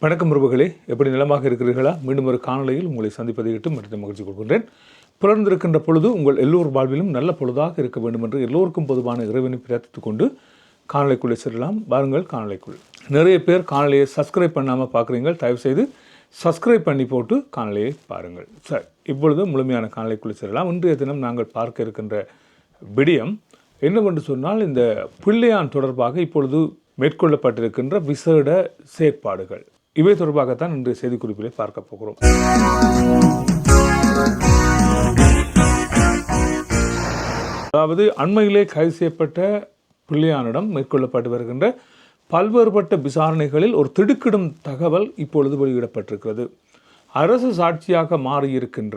வணக்கம் உறவுகளே. எப்படி நிலமாக இருக்கிறீர்களா? மீண்டும் ஒரு காணொலியில் உங்களை சந்திப்பதை இட்டு மற்றும் மகிழ்ச்சி கொள்கின்றேன். பிறந்திருக்கின்ற பொழுது உங்கள் எல்லோர் வாழ்விலும் நல்ல பொழுதாக இருக்க வேண்டும் என்று எல்லோருக்கும் பொதுவான இறைவனை பிரார்த்தித்துக் கொண்டு காணொளிக்குள்ளே செல்லலாம். வாருங்கள் காணொளிக்குள். நிறைய பேர் காணொலியை சப்ஸ்கிரைப் பண்ணாமல் பார்க்குறீங்க தயவுசெய்து சப்ஸ்கிரைப் பண்ணி போட்டு காணொலியை பாருங்கள். சார் இப்பொழுது முழுமையான காணொளிக்குள்ளே செல்லலாம். இன்றைய தினம் நாங்கள் பார்க்க இருக்கின்ற விடயம் என்னவென்று சொன்னால் இந்த பிள்ளையான் தொடர்பாக இப்பொழுது மேற்கொள்ளப்பட்டிருக்கின்ற விசேட செயற்பாடுகள். இவை தொடர்பாகத்தான் இன்றைய செய்திக்குறிப்பிலே பார்க்க போகிறோம். அதாவது அண்மையிலே கைது செய்யப்பட்ட பிள்ளையானிடம் மேற்கொள்ளப்பட்டு வருகின்ற பல்வேறுபட்ட விசாரணைகளில் ஒரு திடுக்கிடும் தகவல் இப்பொழுது வெளியிடப்பட்டிருக்கிறது. அரசு சாட்சியாக மாறியிருக்கின்ற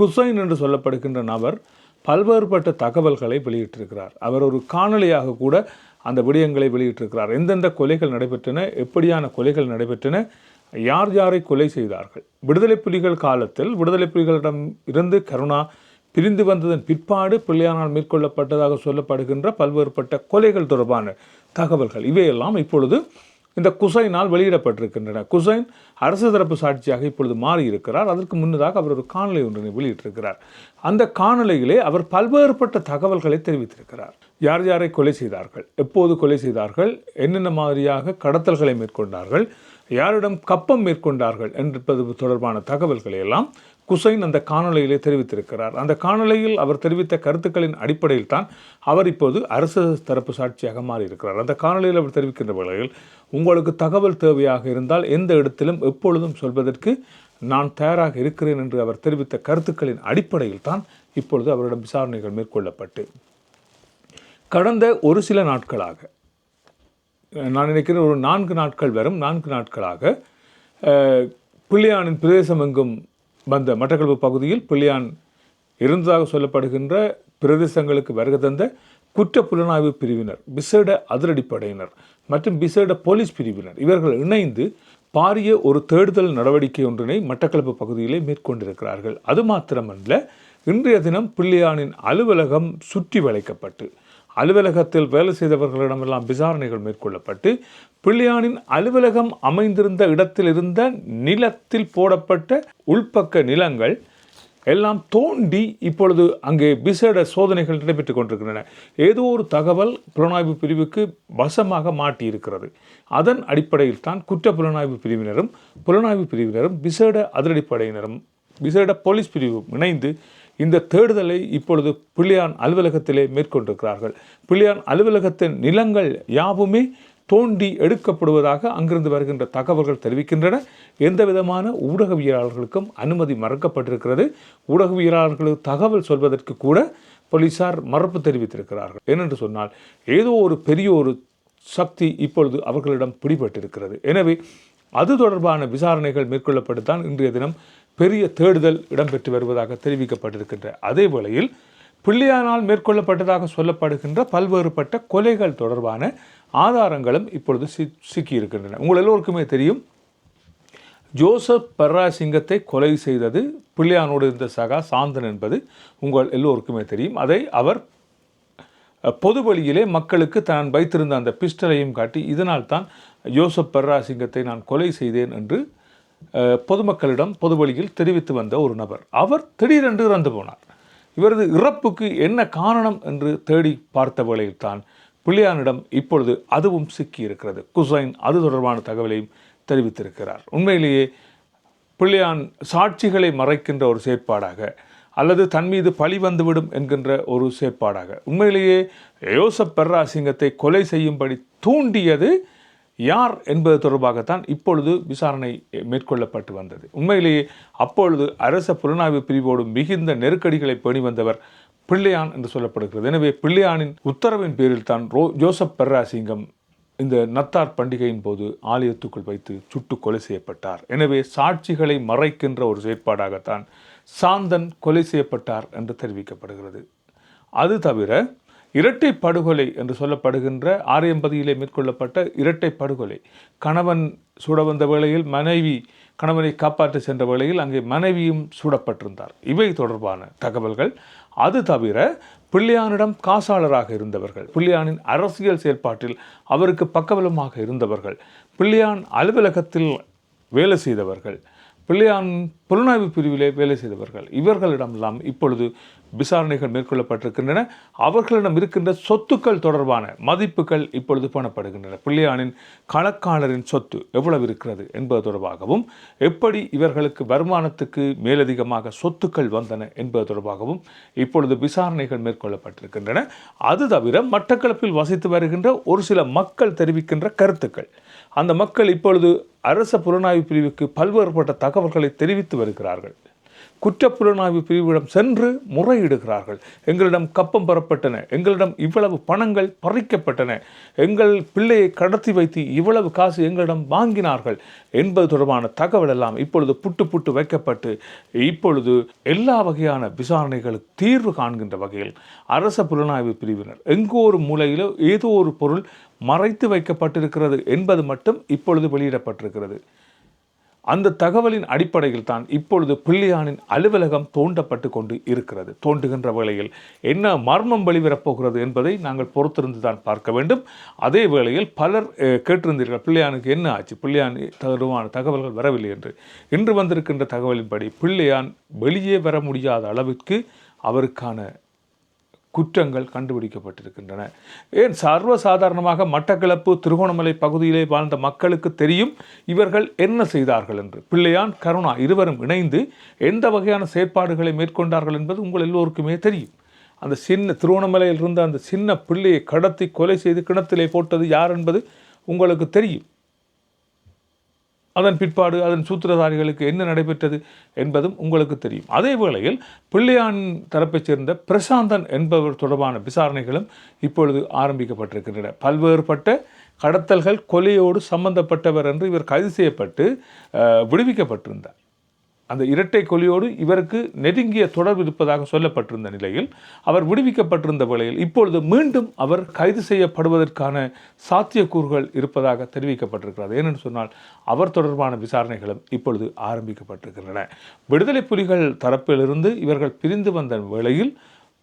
குசைன் என்று சொல்லப்படுகின்ற நபர் பல்வேறுபட்ட தகவல்களை வெளியிட்டிருக்கிறார். அவர் ஒரு காணொலியாக கூட அந்த விடயங்களை வெளியிட்டிருக்கிறார். எந்தெந்த கொலைகள் நடைபெற்றன எப்படியான கொலைகள் நடைபெற்றன யார் யாரை கொலை செய்தார்கள்? விடுதலை புலிகள் காலத்தில் விடுதலை புலிகளிடம் இருந்து கருணா பிரிந்து வந்ததன் பிற்பாடு பிள்ளையானால் மேற்கொள்ளப்பட்டதாக சொல்லப்படுகின்ற பல்வேறுபட்ட கொலைகள் தொடர்பான தகவல்கள். இவையெல்லாம் இப்பொழுது இந்த குசைனால் வெளியிடப்பட்டிருக்கின்றன. குசைன் அரசு தரப்பு சாட்சியாக இப்பொழுது மாறியிருக்கிறார். அதற்கு முன்னதாக அவர் ஒரு காணொலி ஒன்றினை வெளியிட்டிருக்கிறார். அந்த காணொலியிலே அவர் பல்வேறுபட்ட தகவல்களை தெரிவித்திருக்கிறார். யார் யாரை கொலை செய்தார்கள்? எப்போது கொலை செய்தார்கள்? என்னென்ன மாதிரியாக கடத்தல்களை மேற்கொண்டார்கள்? யாரிடம் கப்பம் மேற்கொண்டார்கள்? என்பது தொடர்பான தகவல்களை எல்லாம் குசைன் அந்த காணொலியிலே தெரிவித்திருக்கிறார். அந்த காணொலியில் அவர் தெரிவித்த கருத்துக்களின் அடிப்படையில் தான் அவர் இப்போது அரசு தரப்பு சாட்சியாக மாறியிருக்கிறார். அந்த காணொலியில் அவர் தெரிவிக்கின்ற வேளையில் உங்களுக்கு தகவல் தேவையாக இருந்தால் எந்த இடத்திலும் எப்பொழுதும் சொல்வதற்கு நான் தயாராக இருக்கிறேன் என்று அவர் தெரிவித்த கருத்துக்களின் அடிப்படையில் தான் இப்பொழுது அவரிடம் விசாரணைகள் மேற்கொள்ளப்பட்டு. கடந்த ஒரு சில நாட்களாக நான் நினைக்கிறேன் ஒரு நான்கு நாட்கள் வரும் நான்கு நாட்களாக பிள்ளையானின் பிரதேசம் எங்கும் வந்த மட்டக்களப்பு பகுதியில் பிள்ளையான் இருந்ததாக சொல்லப்படுகின்ற பிரதேசங்களுக்கு வருகை தந்த குற்ற புலனாய்வு பிரிவினர் விசேட அதிரடிப்படையினர் மற்றும் விசேட போலீஸ் பிரிவினர். இவர்கள் இணைந்து பாரிய ஒரு தேடுதல் நடவடிக்கை ஒன்றினை மட்டக்களப்பு பகுதியிலே மேற்கொண்டிருக்கிறார்கள். அது மாத்திரமல்ல இன்றைய தினம் பிள்ளையானின் அலுவலகம் சுற்றி வளைக்கப்பட்டு அலுவலகத்தில் வேலை செய்தவர்களிடமெல்லாம் விசாரணைகள் மேற்கொள்ளப்பட்டு பிள்ளையானின் அலுவலகம் அமைந்திருந்த இடத்தில் இருந்த நிலத்தில் போடப்பட்ட உள்பக்க நிலங்கள் எல்லாம் தோண்டி இப்பொழுது அங்கே விசேட சோதனைகள் நடைபெற்று கொண்டிருக்கின்றன. ஏதோ ஒரு தகவல் புலனாய்வு பிரிவுக்கு வசமாக மாட்டியிருக்கிறது. அதன் அடிப்படையில் தான் குற்ற புலனாய்வு பிரிவினரும் புலனாய்வு பிரிவினரும் விசேட அதிரடிப்படையினரும் விசேட போலீஸ் பிரிவும் இணைந்து இந்த தேடுதலை இப்பொழுது பிள்ளையான் அலுவலகத்திலே மேற்கொண்டிருக்கிறார்கள். பிள்ளையான் அலுவலகத்தின் நிலங்கள் யாவுமே தோண்டி எடுக்கப்படுவதாக அங்கிருந்து வருகின்ற தகவல்கள் தெரிவிக்கின்றன. எந்த விதமான ஊடகவியலாளர்களுக்கும் அனுமதி மறுக்கப்பட்டிருக்கிறது. ஊடகவியலாளர்களுக்கு தகவல் சொல்வதற்கு கூட போலீசார் மறுப்பு தெரிவித்திருக்கிறார்கள். ஏனென்று சொன்னால் ஏதோ ஒரு பெரிய ஒரு சக்தி இப்பொழுது அவர்களிடம் பிடிபட்டிருக்கிறது. எனவே அது தொடர்பான விசாரணைகள் மேற்கொள்ளப்பட்டுத்தான் இன்றைய தினம் பெரிய தேடுதல் இடம்பெற்று வருவதாக தெரிவிக்கப்பட்டிருக்கின்ற அதே வேளையில் பிள்ளையானால் மேற்கொள்ளப்பட்டதாக சொல்லப்படுகின்ற பல்வேறுபட்ட கொலைகள் தொடர்பான ஆதாரங்களும் இப்பொழுது சி சிக்கியிருக்கின்றன. உங்கள் எல்லோருக்குமே தெரியும் ஜோசப் பர்ராசிங்கத்தை கொலை செய்தது பிள்ளையானோடு இருந்த சகா சாந்தன் என்பது உங்கள் எல்லோருக்குமே தெரியும். அதை அவர் பொது வழியிலே மக்களுக்கு தான் வைத்திருந்த அந்த பிஸ்டலையும் காட்டி இதனால் தான் யோசப் பெர்ராசிங்கத்தை நான் கொலை செய்தேன் என்று பொதுமக்களிடம் பொது வழியில் தெரிவித்து வந்த ஒரு நபர். அவர் திடீரென்று இறந்து போனார். இவரது இறப்புக்கு என்ன காரணம் என்று தேடி பார்த்த வேளையில்தான் பிள்ளையானிடம் இப்பொழுது அதுவும் சிக்கியிருக்கிறது. குசைன் அது தொடர்பான தகவலையும் தெரிவித்திருக்கிறார். உண்மையிலேயே பிள்ளையான் சாட்சிகளை மறைக்கின்ற ஒரு செயற்பாடாக அல்லது தன் மீது பழி வந்துவிடும் என்கின்ற ஒரு செயற்பாடாக. உண்மையிலேயே யோசப் பெர்ராசிங்கத்தை கொலை செய்யும்படி தூண்டியது யார் என்பது தொடர்பாகத்தான் இப்பொழுது விசாரணை மேற்கொள்ளப்பட்டு வந்தது. உண்மையிலேயே அப்பொழுது அரச புலனாய்வு பிரிவோடு மிகுந்த நெருக்கடிகளை பேணி வந்தவர் பிள்ளையான் என்று சொல்லப்படுகிறது. எனவே பிள்ளையானின் உத்தரவின் பேரில் தான் ரோ ஜோசப் பெர்ராசிங்கம் இந்த நத்தார் பண்டிகையின் போது ஆலயத்துக்குள் வைத்து சுட்டு கொலை செய்யப்பட்டார். எனவே சாட்சிகளை மறைக்கின்ற ஒரு செயற்பாடாகத்தான் சாந்தன் கொலை செய்யப்பட்டார் என்று தெரிவிக்கப்படுகிறது. அது தவிர இரட்டை படுகொலை என்று சொல்லப்படுகின்ற ஆரியம்பதியிலே மேற்கொள்ளப்பட்ட இரட்டை படுகொலை கணவன் சுட வந்த வேளையில் மனைவி கணவனை காப்பாற்ற சென்ற வேளையில் அங்கே மனைவியும் சுடப்பட்டிருந்தார். இவை தொடர்பான தகவல்கள். அது தவிர பிள்ளையானிடம் காசாளராக இருந்தவர்கள் பிள்ளையானின் அரசியல் செயற்பாட்டில் அவருக்கு பக்கபலமாக இருந்தவர்கள் பிள்ளையான் அலுவலகத்தில் வேலை செய்தவர்கள் பிள்ளையான் புலனாய்வு பிரிவிலே வேலை செய்தவர்கள். இவர்களிடமெல்லாம் இப்பொழுது விசாரணைகள் மேற்கொள்ளப்பட்டிருக்கின்றன. அவர்களிடம் இருக்கின்ற சொத்துக்கள் தொடர்பான மதிப்புகள் இப்பொழுது பண்ணப்படுகின்றன பிள்ளையானின் கணக்காளரின் சொத்து எவ்வளவு இருக்கிறது என்பது தொடர்பாகவும் எப்படி இவர்களுக்கு வருமானத்துக்கு மேலதிகமாக சொத்துக்கள் வந்தன என்பது தொடர்பாகவும் இப்பொழுது விசாரணைகள் மேற்கொள்ளப்பட்டிருக்கின்றன. அது தவிர மட்டக்களப்பில் வசித்து வருகின்ற ஒரு சில மக்கள் தெரிவிக்கின்ற கருத்துக்கள். அந்த மக்கள் இப்பொழுது அரச புலனாய்வு பிரிவுக்கு பல்வேறுபட்ட தகவல்களை தெரிவித்து வருகிறார்கள். குற்றப்புலனாய்வு பிரிவிடம் சென்று முறையிடுகிறார்கள். எங்களிடம் கப்பம் பெறப்பட்டன. எங்களிடம் இவ்வளவு பணங்கள் பறிக்கப்பட்டன. எங்கள் பிள்ளையை கடத்தி வைத்து இவ்வளவு காசு எங்களிடம் வாங்கினார்கள் என்பது தொடர்பான தகவல் எல்லாம் இப்பொழுது புட்டு புட்டு வைக்கப்பட்டு இப்பொழுது எல்லா வகையான விசாரணைகளுக்கு தீர்வு காண்கின்ற வகையில் அரச புலனாய்வு பிரிவினர் எங்கோ ஒரு மூலையிலோ ஏதோ ஒரு பொருள் மறைத்து வைக்கப்பட்டிருக்கிறது என்பது மட்டும் இப்பொழுது வெளியிடப்பட்டிருக்கிறது. அந்த தகவலின் அடிப்படையில் தான் இப்பொழுது பிள்ளையானின் அலுவலகம் தோண்டப்பட்டு கொண்டு இருக்கிறது. தோண்டுகின்ற வேளையில் என்ன மர்மம் வெளிவரப்போகிறது என்பதை நாங்கள் பொறுத்திருந்து தான் பார்க்க வேண்டும். அதே வேளையில் பலர் கேட்டிருந்தீர்கள் பிள்ளையானுக்கு என்ன ஆச்சு? பிள்ளையான் தருவான தகவல்கள் வரவில்லை என்று. இன்று வந்திருக்கின்ற தகவலின்படி பிள்ளையான் வெளியே வர முடியாத அளவிற்கு அவருக்கான குற்றங்கள் கண்டுபிடிக்கப்பட்டிருக்கின்றன. ஏன் சர்வசாதாரணமாக மட்டக்களப்பு திருகோணமலை பகுதியிலே வாழ்ந்த மக்களுக்கு தெரியும் இவர்கள் என்ன செய்தார்கள் என்று? பிள்ளையான் கருணா இருவரும் இணைந்து எந்த வகையான செயற்பாடுகளை மேற்கொண்டார்கள் என்பது உங்கள் எல்லோருக்குமே தெரியும். அந்த சின்ன திருவண்ணாமலையில் இருந்த அந்த சின்ன பிள்ளையை கடத்தி கொலை செய்து கிணத்திலே போட்டது யார் என்பது உங்களுக்கு தெரியும். அதன் பிற்பாடு அதன் சூத்திரதாரிகளுக்கு என்ன நடைபெற்றது என்பதும் உங்களுக்கு தெரியும். அதே வேளையில் பிள்ளையான் தரப்பைச் சேர்ந்த பிரசாந்தன் என்பவர் தொடர்பான விசாரணைகளும் இப்பொழுது ஆரம்பிக்கப்பட்டிருக்கின்றன. பல்வேறுபட்ட கடத்தல்கள் கொலையோடு சம்பந்தப்பட்டவர் என்று இவர் கைது செய்யப்பட்டு விடுவிக்கப்பட்டிருந்தார். அந்த இரட்டை கொலியோடு இவருக்கு நெருங்கிய தொடர்பு இருப்பதாக சொல்லப்பட்டிருந்த நிலையில் அவர் விடுவிக்கப்பட்டிருந்த வேளையில் இப்பொழுது மீண்டும் அவர் கைது செய்யப்படுவதற்கான சாத்தியக்கூறுகள் இருப்பதாக தெரிவிக்கப்பட்டிருக்கிறது. ஏனென்று சொன்னால் அவர் தொடர்பான விசாரணைகளும் இப்பொழுது ஆரம்பிக்கப்பட்டிருக்கின்றன. விடுதலை புலிகள் தரப்பிலிருந்து இவர்கள் பிரிந்து வந்த வேளையில்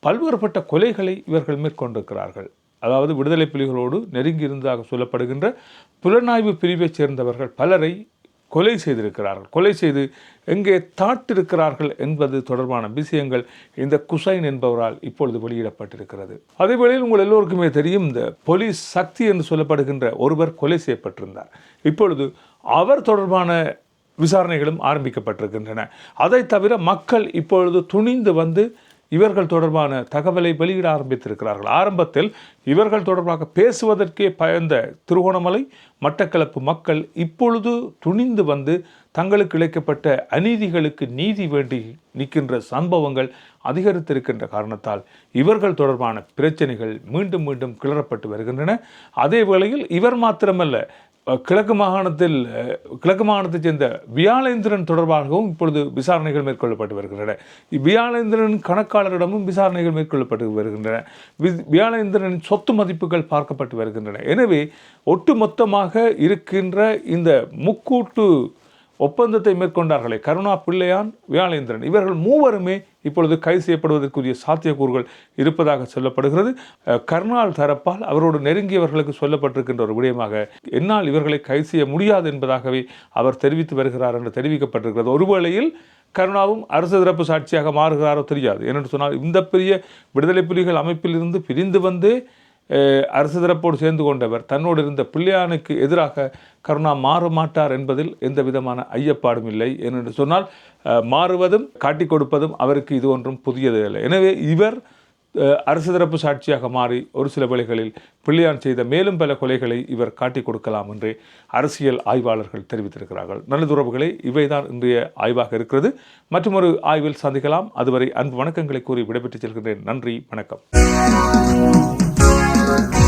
பல்வேறுபட்ட கொலைகளை இவர்கள் மேற்கொண்டிருக்கிறார்கள். அதாவது விடுதலை புலிகளோடு நெருங்கி இருந்ததாக சொல்லப்படுகின்ற புலனாய்வு பிரிவைச் சேர்ந்தவர்கள் பலரை கொலை செய்திருக்கிறார்கள். கொலை செய்து எங்கே தாட்டிருக்கிறார்கள் என்பது தொடர்பான விஷயங்கள் இந்த குசைன் என்பவரால் இப்பொழுது வெளியிடப்பட்டிருக்கிறது. அதே வேளையில் உங்கள் எல்லோருக்குமே தெரியும் இந்த போலீஸ் சக்தி என்று சொல்லப்படுகின்ற ஒருவர் கொலை செய்யப்பட்டிருந்தார். இப்பொழுது அவர் தொடர்பான விசாரணைகளும் ஆரம்பிக்கப்பட்டிருக்கின்றன. அதை தவிர மக்கள் இப்பொழுது துணிந்து வந்து இவர்கள் தொடர்பான தகவலை வெளியிட ஆரம்பித்திருக்கிறார்கள். ஆரம்பத்தில் இவர்கள் தொடர்பாக பேசுவதற்கே பயந்த திருகோணமலை மட்டக்களப்பு மக்கள் இப்பொழுது துணிந்து வந்து தங்களுக்கு இழைக்கப்பட்ட அநீதிகளுக்கு நீதி வேண்டி நிற்கின்ற சம்பவங்கள் அதிகரித்திருக்கின்ற காரணத்தால் இவர்கள் தொடர்பான பிரச்சனைகள் மீண்டும் மீண்டும் கிளறப்பட்டு வருகின்றன. அதே வேளையில் இவர் மாத்திரமல்ல கிழக்கு மாகாணத்தில் கிழக்கு மாகாணத்தைச் சேர்ந்த வியாழேந்திரன் தொடர்பாகவும் இப்பொழுது விசாரணைகள் மேற்கொள்ளப்பட்டு வருகின்றன. வியாழேந்திரன் கணக்காளரிடமும் விசாரணைகள் மேற்கொள்ளப்பட்டு வருகின்றன. வி- வியாழேந்திரனின் சொத்து மதிப்புகள் பார்க்கப்பட்டு வருகின்றன. எனவே ஒட்டுமொத்தமாக இருக்கின்ற இந்த முக்கூட்டு ஒப்பந்தத்தை மேற்கொண்டார்களே. கருணா பிள்ளையான் வியாழேந்திரன். இவர்கள் மூவருமே இப்பொழுது கைது செய்யப்படுவதற்குரிய சாத்தியக்கூறுகள் இருப்பதாக சொல்லப்படுகிறது. அஹ், கர்னால் தரப்பால் அவரோடு நெருங்கியவர்களுக்கு சொல்லப்பட்டிருக்கின்ற ஒரு விடயமாக என்னால் இவர்களை கைது செய்ய முடியாது என்பதாகவே அவர் தெரிவித்து வருகிறார் என்று தெரிவிக்கப்பட்டிருக்கிறது. ஒருவேளையில் கருணாவும் அரசு தரப்பு சாட்சியாக மாறுகிறாரோ தெரியாது. ஏனென்று சொன்னால் இந்த பெரிய விடுதலை புலிகள் அமைப்பிலிருந்து பிரிந்து வந்து அரசு தரப்போடு சேர்ந்து கொண்டவர் தன்னோடு இருந்த பிள்ளையானுக்கு எதிராக கருணா மாற மாட்டார் என்பதில் எந்த விதமான ஐயப்பாடும் இல்லை ஏனென்று சொன்னால் மாறுவதும் காட்டிக் கொடுப்பதும் அவருக்கு இது ஒன்றும் புதியது இல்லை எனவே இவர் அரசு தரப்பு சாட்சியாக மாறி ஒரு சில வேளைகளில் பிள்ளையான் செய்த மேலும் பல கொலைகளை இவர் காட்டிக் கொடுக்கலாம் என்று அரசியல் ஆய்வாளர்கள் தெரிவித்திருக்கிறார்கள். நல்லது உறவுகளே இவைதான் இன்றைய ஆய்வாக இருக்கிறது. மற்றொரு ஆய்வில் சந்திக்கலாம். அதுவரை அன்பு வணக்கங்களை கூறி விடைபெற்றுச் செல்கின்றேன். நன்றி வணக்கம். River.